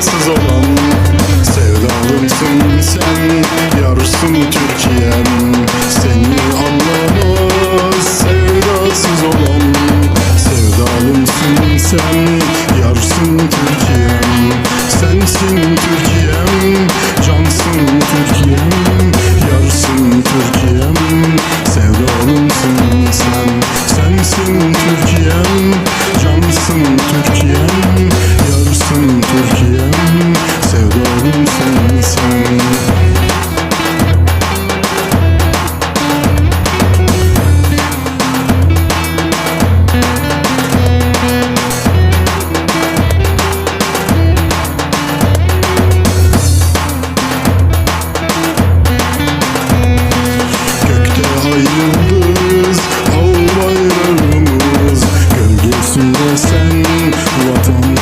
Fransız olan Sevdalımsın sen Yarısın Türkiye'm. Seni anlamaz Sevdasız olan Sevdalımsın sen Yarısın Türkiye'm. Sensin Türkiye'm Cansın Türkiye'm Yarısın Türkiye'm. Sevdalımsın sen Sensin Türkiye'm.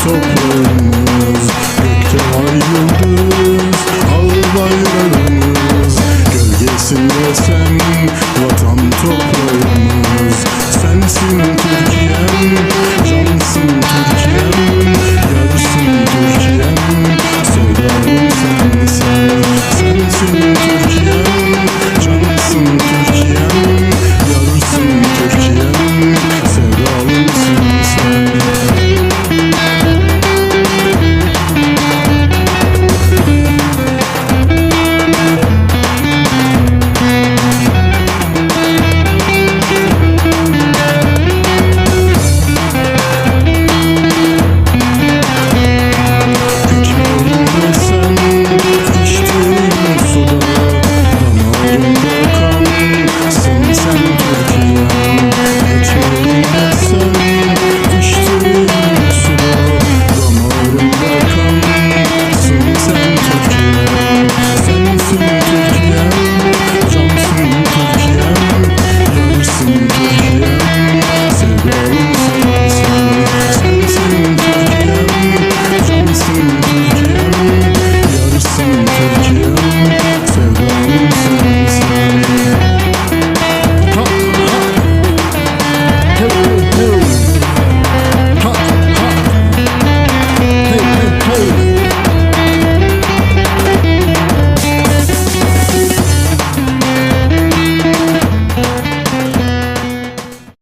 so cruel.